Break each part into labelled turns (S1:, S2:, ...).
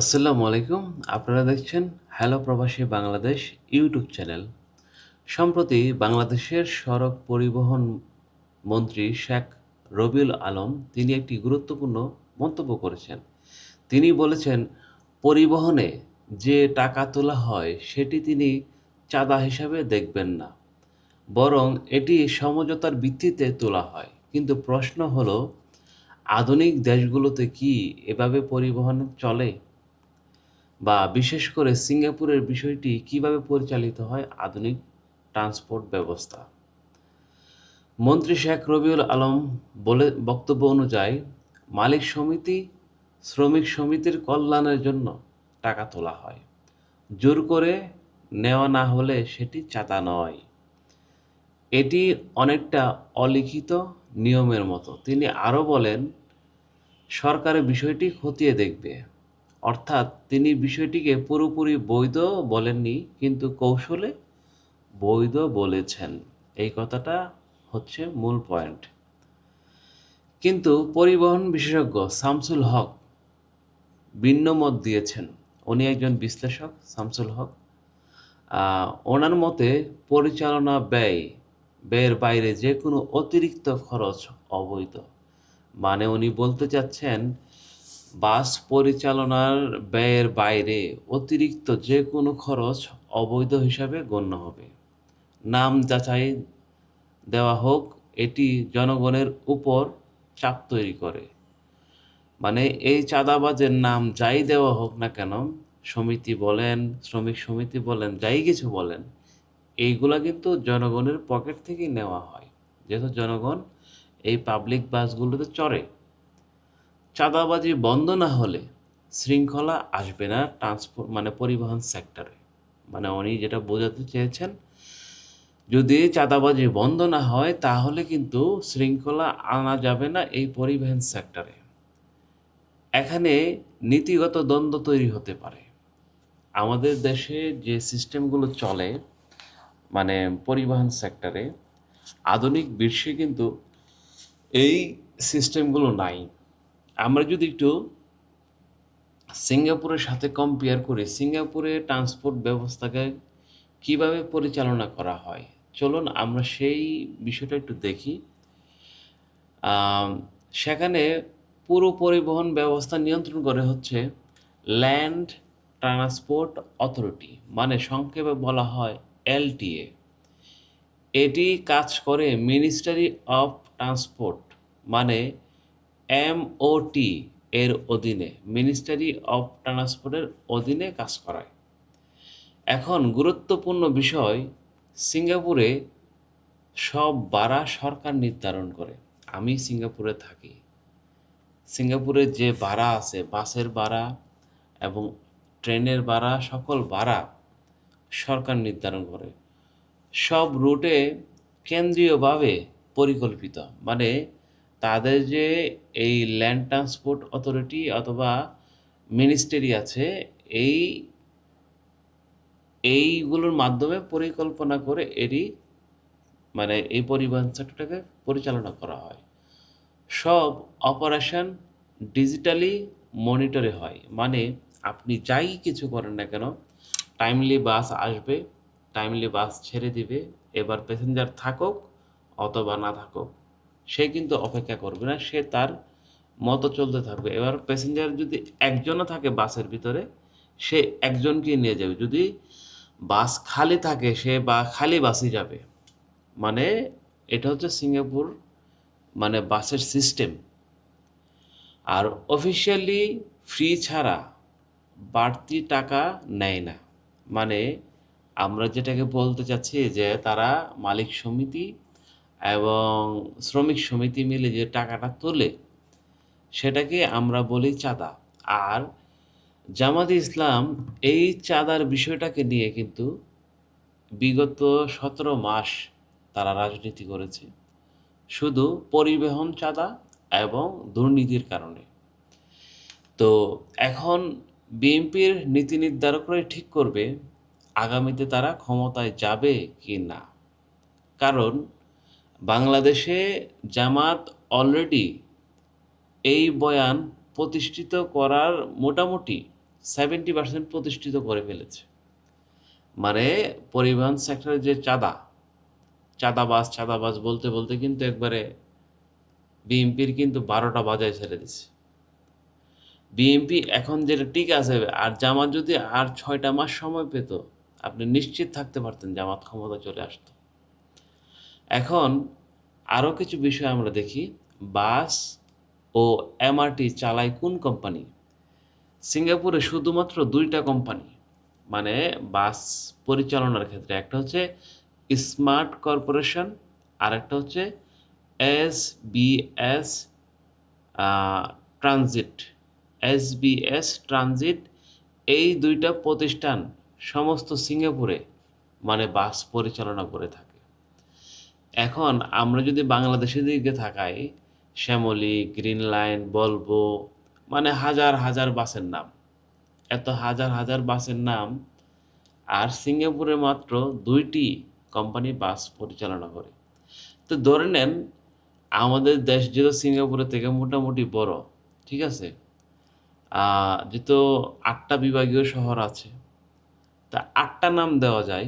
S1: আসসালামু আলাইকুম। আপনারা দেখছেন হ্যালো প্রবাসী বাংলাদেশ ইউটিউব চ্যানেল সম্প্রতি বাংলাদেশের সড়ক পরিবহন মন্ত্রী শেখ রবিউল আলম তিনি একটি গুরুত্বপূর্ণ মন্তব্য করেছেন। তিনি বলেছেন, পরিবহনে যে টাকা তোলা হয়, সেটি তিনি চাঁদা হিসাবে দেখবেন না। বরং এটি সমঝোতার ভিত্তিতে তোলা হয়। কিন্তু প্রশ্ন হলো, আধুনিক দেশগুলোতে কি এভাবে পরিবহন চলে? বা বিশেষ করে সিঙ্গাপুরের বিষয়টি কীভাবে পরিচালিত হয় আধুনিক ট্রান্সপোর্ট ব্যবস্থা। মন্ত্রী শেখ রবিউল আলম বলে, বক্তব্য অনুযায়ী, মালিক সমিতি, শ্রমিক সমিতির কল্যাণের জন্য টাকা তোলা হয়। জোর করে নেওয়া না হলে সেটি চাঁদা নয়। এটি অনেকটা অলিখিত নিয়মের মতো। তিনি আরও বলেন সরকারের বিষয়টি খতিয়ে দেখবে। অর্থাৎ তিনি বিষয়টিকে পুরোপুরি বৈধ বলেননি, কিন্তু কৌশলে বৈধ বলেছেন। এই কথাটা হচ্ছে মূল পয়েন্ট কিন্তু পরিবহন বিশেষজ্ঞ শামসুল হক ভিন্ন মত দিয়েছেন। উনি একজন বিশ্লেষক, শামসুল হক। ওনার মতে পরিচালনা ব্যয়, ব্যয়ের বাইরে যে কোনো অতিরিক্ত খরচ অবৈধ। মানে উনি বলতে চাচ্ছেন বাস পরিচালনার ব্যয়ের বাইরে অতিরিক্ত যে কোনো খরচ অবৈধ হিসাবে গণ্য হবে। নাম যাচাই দেওয়া হোক, এটি জনগণের উপর চাপ তৈরি করে। মানে এই চাঁদাবাজের নাম যাই দেওয়া হোক না কেন, সমিতি বলেন, শ্রমিক সমিতি বলেন, যাই কিছু বলেন, এইগুলা কিন্তু জনগণের পকেট থেকেই নেওয়া হয়। যেহেতু জনগণ এই পাবলিক বাসগুলোতে চড়ে। চাঁদাবাজি বন্ধ না হলে শৃঙ্খলা আসবে না ট্রান্সপোর্ট মানে পরিবহন সেক্টরে। মানে উনি যেটা বোঝাতে চেয়েছেন, যদি চাঁদাবাজি বন্ধ না হয় তাহলে কিন্তু শৃঙ্খলা আনা যাবে না এই পরিবহন সেক্টরে। এখানে নীতিগত দ্বন্দ্ব তৈরি হতে পারে। আমাদের দেশে যে সিস্টেমগুলো চলে মানে পরিবহন সেক্টরে, আধুনিক বিশ্বে কিন্তু এই সিস্টেমগুলো নাই। আমরা যদি একটু সিঙ্গাপুরের সাথে কম্পেয়ার করি, সিঙ্গাপুরে ট্রান্সপোর্ট ব্যবস্থাকে কীভাবে পরিচালনা করা হয়? চলুন আমরা সেই বিষয়টা একটু দেখি। সেখানে পুরো পরিবহন ব্যবস্থা নিয়ন্ত্রণ করে হচ্ছে ল্যান্ড ট্রান্সপোর্ট অথরিটি মানে সংক্ষেপে বলা হয় এলটিএ এটি কাজ করে মিনিস্ট্রি অফ ট্রান্সপোর্ট মানে এমওটি এর অধীনে মিনিস্ট্রি অফ ট্রান্সপোর্টের অধীনে কাজ করায়। এখন গুরুত্বপূর্ণ বিষয়, সিঙ্গাপুরে সব ভাড়া সরকার নির্ধারণ করে। আমি সিঙ্গাপুরে থাকি। সিঙ্গাপুরে যে ভাড়া আছে, বাসের ভাড়া এবং ট্রেনের ভাড়া সকল ভাড়া সরকার নির্ধারণ করে। সব রুটে কেন্দ্রীয়ভাবে পরিকল্পিত। মানে তাদের যে এই ল্যান্ড ট্রান্সপোর্ট অথরিটি অথবা মিনিস্ট্রি আছে, এই, এইগুলোর মাধ্যমে পরিকল্পনা করে এরই মানে এই পরিবহন সেক্টরটাকে পরিচালনা করা হয়। সব অপারেশন ডিজিটালি মনিটরে হয়। মানে আপনি যাই কিছু করেন না কেন টাইমলি বাস আসবে টাইমলি বাস ছেড়ে দিবে, এবার প্যাসেঞ্জার থাকুক অথবা না থাকুক। সে কিন্তু অপেক্ষা করবে না, সে তার মতো চলতে থাকবে। এবার প্যাসেঞ্জার যদি একজনও থাকে বাসের ভিতরে, সে একজনকেই নিয়ে যাবে। যদি বাস খালি থাকে, সে বা খালি বাসই যাবে। মানে এটা হচ্ছে সিঙ্গাপুর মানে বাসের সিস্টেম আর অফিসিয়ালি ফ্রি ছাড়া বাড়তি টাকা নেয় না। মানে আমরা যেটাকে বলতে চাচ্ছি যে তারা মালিক সমিতি এবং শ্রমিক সমিতি মিলে যে টাকাটা তোলে, সেটাকে আমরা বলি চাঁদা। আর জামাতে ইসলাম এই চাঁদার বিষয়টাকে নিয়ে কিন্তু বিগত সতেরো মাস তারা রাজনীতি করেছে। শুধু পরিবহন চাঁদা এবং দুর্নীতির কারণে। তো এখন বিএনপির নীতি নির্ধারকরাই ঠিক করবে, আগামীতে তারা ক্ষমতায় যাবে কি না। কারণ বাংলাদেশে জামাত অলরেডি এই বয়ান প্রতিষ্ঠিত করার মোটামুটি সেভেন্টি পার্সেন্ট প্রতিষ্ঠিত করে ফেলেছে। মানে পরিবহন সেক্টরে যে চাঁদা, চাঁদাবাজ চাঁদাবাজ বলতে বলতে কিন্তু একবারে বিএনপির কিন্তু বারোটা বাজায় ছেড়ে দিছে। বিএনপি এখন যেটা ঠিক আছে, আর জামাত যদি আর ছয়টা মাস সময় পেত, আপনি নিশ্চিত থাকতে পারতেন জামাত ক্ষমতা চলে আসতো। এখন আরও কিছু বিষয় আমরা দেখি। বাস ও এমআরটি চালায় কোন কোম্পানি? সিঙ্গাপুরে শুধুমাত্র দুইটা কোম্পানি মানে বাস পরিচালনার ক্ষেত্রে। একটা হচ্ছে স্মার্ট কর্পোরেশন আর একটা হচ্ছে S B S transit. S B S, transit, এই দুইটা প্রতিষ্ঠান সমস্ত সিঙ্গাপুরে মানে বাস পরিচালনা করে থাকে। এখন আমরা যদি বাংলাদেশের দিকে থাকাই শ্যামলী, গ্রিন লাইন, বলব মানে হাজার হাজার বাসের নাম। এত হাজার হাজার বাসের নাম, আর সিঙ্গাপুরে মাত্র দুইটি কোম্পানি বাস পরিচালনা করে। তো ধরে নেন, আমাদের দেশ যেহেতু সিঙ্গাপুরের থেকে মোটামুটি বড়, ঠিক আছে? যেহেতু আটটা বিভাগীয় শহর আছে, তা আটটা নাম দেওয়া যায়,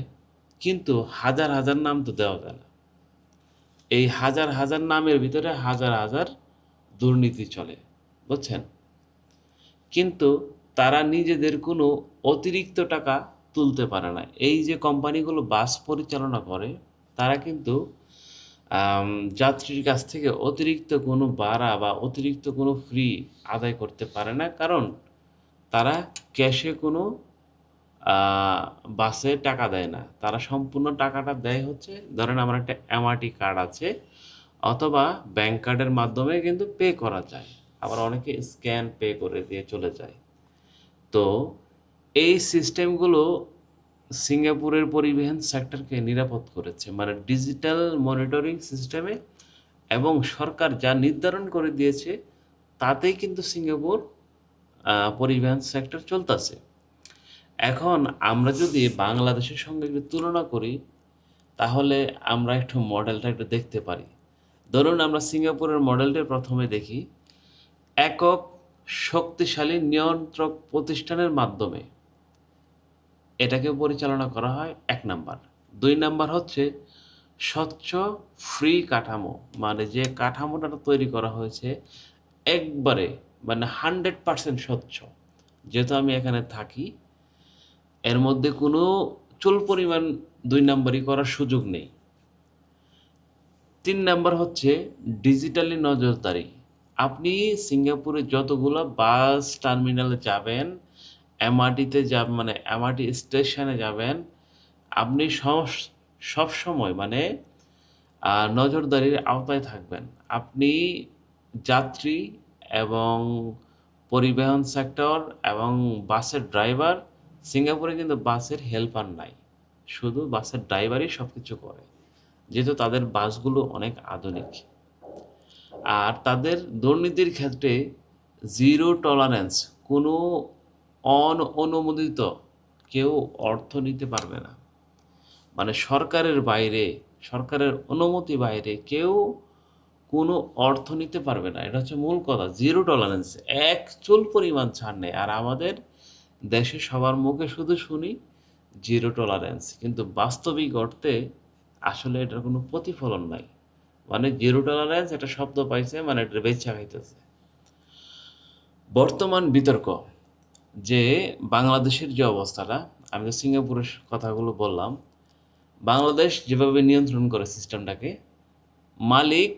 S1: কিন্তু হাজার হাজার নাম তো দেওয়া যায় না। এই হাজার হাজার নামের ভিতরে হাজার হাজার দুর্নীতি চলে, বুঝছেন? কিন্তু তারা নিজেদের কোনো অতিরিক্ত টাকা তুলতে পারে না। এই যে কোম্পানিগুলো বাস পরিচালনা করে, তারা কিন্তু যাত্রীর কাছ থেকে অতিরিক্ত কোনো ভাড়া বা অতিরিক্ত কোনো ফ্রি আদায় করতে পারে না। কারণ তারা ক্যাশে কোনো বাসে টাকা দেয় না। তারা সম্পূর্ণ টাকাটা দেয় হচ্ছে, ধরেন আমার একটা এমআরটি কার্ড আছে, অথবা ব্যাংক কার্ডের মাধ্যমে কিন্তু পে করা যায়। আবার অনেকে স্ক্যান পে করে দিয়ে চলে যায়। তো এই সিস্টেমগুলো সিঙ্গাপুরের পরিবহন সেক্টরকে নিরাপদ করেছে। মানে ডিজিটাল মনিটরিং সিস্টেমে এবং সরকার যা নির্ধারণ করে দিয়েছে, তাতেই কিন্তু সিঙ্গাপুর পরিবহন সেক্টর চলতেছে। এখন আমরা যদি বাংলাদেশের সঙ্গে একটু তুলনা করি, তাহলে আমরা একটু মডেলটা একটু দেখতে পারি। ধরুন আমরা সিঙ্গাপুরের মডেলটা প্রথমে দেখি। একক শক্তিশালী নিয়ন্ত্রক প্রতিষ্ঠানের মাধ্যমে এটাকে পরিচালনা করা হয় এক নাম্বার। দুই নাম্বার হচ্ছে স্বচ্ছ ফ্রি কাঠামো মানে যে কাঠামোটা তৈরি করা হয়েছে একবারে মানে হান্ড্রেড পার্সেন্ট স্বচ্ছ। যেহেতু আমি এখানে থাকি এর মধ্যে কোনো চুল পরিমাণ দুই নাম্বারই করার সুযোগ নেই। তিন নাম্বার হচ্ছে ডিজিটালি নজরদারি। আপনি সিঙ্গাপুরে যতগুলো বাস টার্মিনালে যাবেন, এমআরটিতে যাবেন মানে এমআরটি স্টেশনে যাবেন, আপনি সব সময় মানে নজরদারির আওতায় থাকবেন। আপনি যাত্রী এবং পরিবহন সেক্টর এবং বাসের ড্রাইভার সিঙ্গাপুরে কিন্তু বাসের হেল্পার নাই। শুধু বাসের ড্রাইভারই সব কিছু করে। যেহেতু তাদের বাসগুলো অনেক আধুনিক। আর তাদের দুর্নীতির ক্ষেত্রে জিরো টলারেন্স কোনো অন অনুমোদিত কেউ অর্থ নিতে পারবে না। মানে সরকারের বাইরে, সরকারের অনুমতি বাইরে কেউ কোনো অর্থ নিতে পারবে না। এটা হচ্ছে মূল কথা। জিরো টলারেন্স এক চুল পরিমাণ ছাড় নেই। আর আমাদের দেশে সবার মুখে শুধু শুনি জিরো টলারেন্স কিন্তু বাস্তবিক অর্থে আসলে এটার কোনো প্রতিফলন নাই। মানে জিরো টলারেন্স একটা শব্দ পাইছে মানে এটা বেচা খাইতেছে। বর্তমান বিতর্ক, যে বাংলাদেশের যে অবস্থাটা, আমি তো সিঙ্গাপুরের কথাগুলো বললাম, বাংলাদেশ যেভাবে নিয়ন্ত্রণ করে সিস্টেমটাকে, মালিক,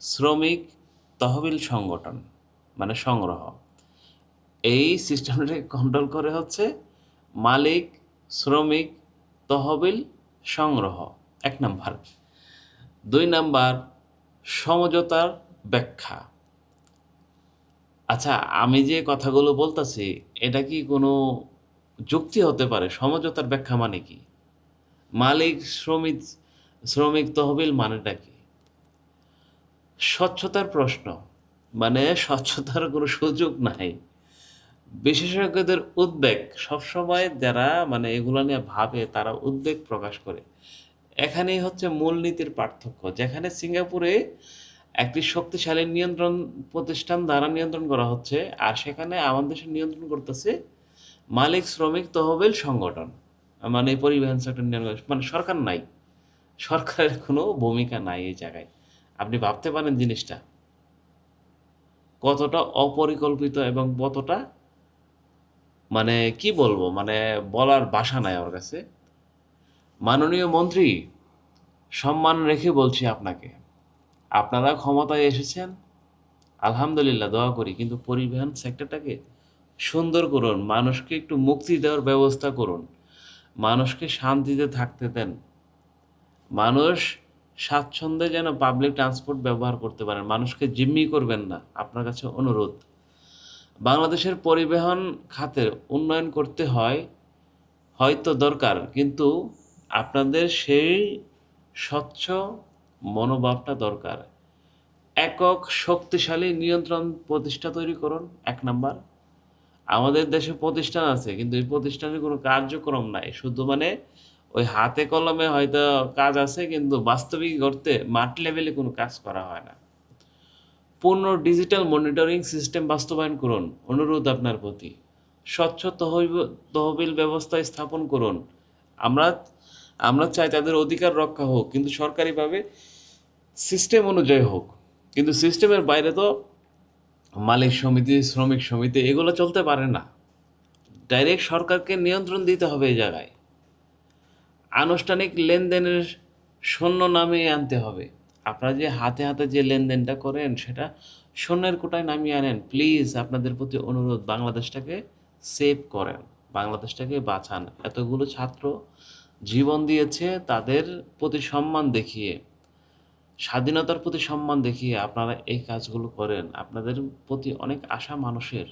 S1: শ্রমিক, তহবিল সংগঠন মানে সংগ্রহ। এই সিস্টেমটাকে কন্ট্রোল করে হচ্ছে মালিক, শ্রমিক, তহবিল সংগ্রহ। এক নাম্বার। দুই নাম্বার, সমঝোতার ব্যাখ্যা। আচ্ছা আমি যে কথাগুলো বলতেছি, এটা কি কোনো যুক্তি হতে পারে? সমঝোতার ব্যাখ্যা মানে কি? মালিক, শ্রমিক শ্রমিক, তহবিল মানেটা কি? স্বচ্ছতার প্রশ্ন। মানে স্বচ্ছতার কোনো সুযোগ নাই। বিশেষজ্ঞদের উদ্বেগ সবসময় যারা মানে এগুলো নিয়ে ভাবে, তারা উদ্বেগ প্রকাশ করে। এখানেই হচ্ছে মূলনীতির পার্থক্য, যেখানে সিঙ্গাপুরে একটি শক্তিশালী নিয়ন্ত্রণ প্রতিষ্ঠান দ্বারা নিয়ন্ত্রণ করা হচ্ছে, আর সেখানে আমাদের দেশে নিয়ন্ত্রণ করতেছে মালিক, শ্রমিক, তহবিল, সংগঠন। মানে পরিবহন সেক্টর নিয়ন্ত্রণ মানে সরকার নাই। সরকারের কোনো ভূমিকা নাই এই জায়গায়। আপনি ভাবতে পারেন জিনিসটা। কতটা অপরিকল্পিত এবং কতটা মানে কি বলব মানে বলার ভাষা নাই ওর কাছে। মাননীয় মন্ত্রী, সম্মান রেখে বলছি আপনাকে। আপনারা ক্ষমতায় এসেছেন, আলহামদুলিল্লাহ, দোয়া করি, কিন্তু পরিবহন সেক্টরটাকে সুন্দর করুন, মানুষকে একটু মুক্তি দেওয়ার ব্যবস্থা করুন, মানুষকে শান্তিতে থাকতে দেন। মানুষ স্বাচ্ছন্দ্যে যেন পাবলিক ট্রান্সপোর্ট ব্যবহার করতে পারেন, মানুষকে জিম্মি করবেন না, আপনার কাছে অনুরোধ। বাংলাদেশের পরিবহন খাতের উন্নয়ন করতে হয়, হয়তো দরকার, কিন্তু আপনাদের সেই স্বচ্ছ মনোভাবটা দরকার। একক শক্তিশালী নিয়ন্ত্রণ প্রতিষ্ঠা তৈরি করুন, এক নাম্বার। আমাদের দেশে প্রতিষ্ঠান আছে, কিন্তু এই প্রতিষ্ঠানের কোনো কার্যক্রম নাই, শুধু মানে ওই হাতে কলমে হয়তো কাজ আছে, কিন্তু বাস্তবিক করতে মাঠ লেভেলে কোনো কাজ করা হয় না। পূর্ণ ডিজিটাল মনিটরিং সিস্টেম বাস্তবায়ন করুন। অনুরোধ আপনার প্রতি। স্বচ্ছ তহবিল ব্যবস্থা স্থাপন করুন। আমরা আমরা চাই তাদের অধিকার রক্ষা হোক, কিন্তু সরকারিভাবে সিস্টেম অনুযায়ী হোক। কিন্তু সিস্টেমের বাইরে তো মালিক সমিতি, শ্রমিক সমিতি, এগুলো চলতে পারে না। ডাইরেক্ট সরকারকে নিয়ন্ত্রণ দিতে হবে এই জায়গায়। আনুষ্ঠানিক লেনদেনের শূন্য নামিয়ে আনতে হবে। আপনারা যে হাতে হাতে যে লেনদেনটা করেন, সেটা শূন্যের কোটায় নামিয়ে আনেন প্লিজ আপনাদের প্রতি অনুরোধ, বাংলাদেশটাকে সেভ করেন, বাংলাদেশটাকে বাঁচান। এতগুলো ছাত্র জীবন দিয়েছে, তাদের প্রতি সম্মান দেখিয়ে, স্বাধীনতার প্রতি সম্মান দেখিয়ে আপনারা এই কাজগুলো করেন। আপনাদের প্রতি অনেক আশা মানুষের।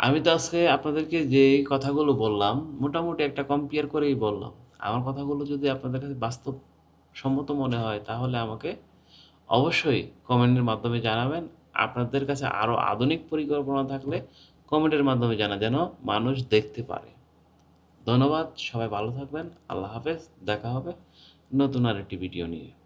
S1: আমি তো আজকে আপনাদেরকে যে কথাগুলো বললাম, মোটামুটি একটা কম্পেয়ার করেই বললাম। আমার কথাগুলো যদি আপনাদের কাছে বাস্তব সম্মত মনে হয়, তাহলে আমাকে অবশ্যই কমেন্টের মাধ্যমে জানাবেন। আপনাদের কাছে আরও আধুনিক পরিকল্পনা থাকলে কমেন্টের মাধ্যমে জানা যেন মানুষ দেখতে পারে। ধন্যবাদ, সবাই ভালো থাকবেন, আল্লাহ হাফেজ, দেখা হবে নতুন আরেকটি ভিডিও নিয়ে।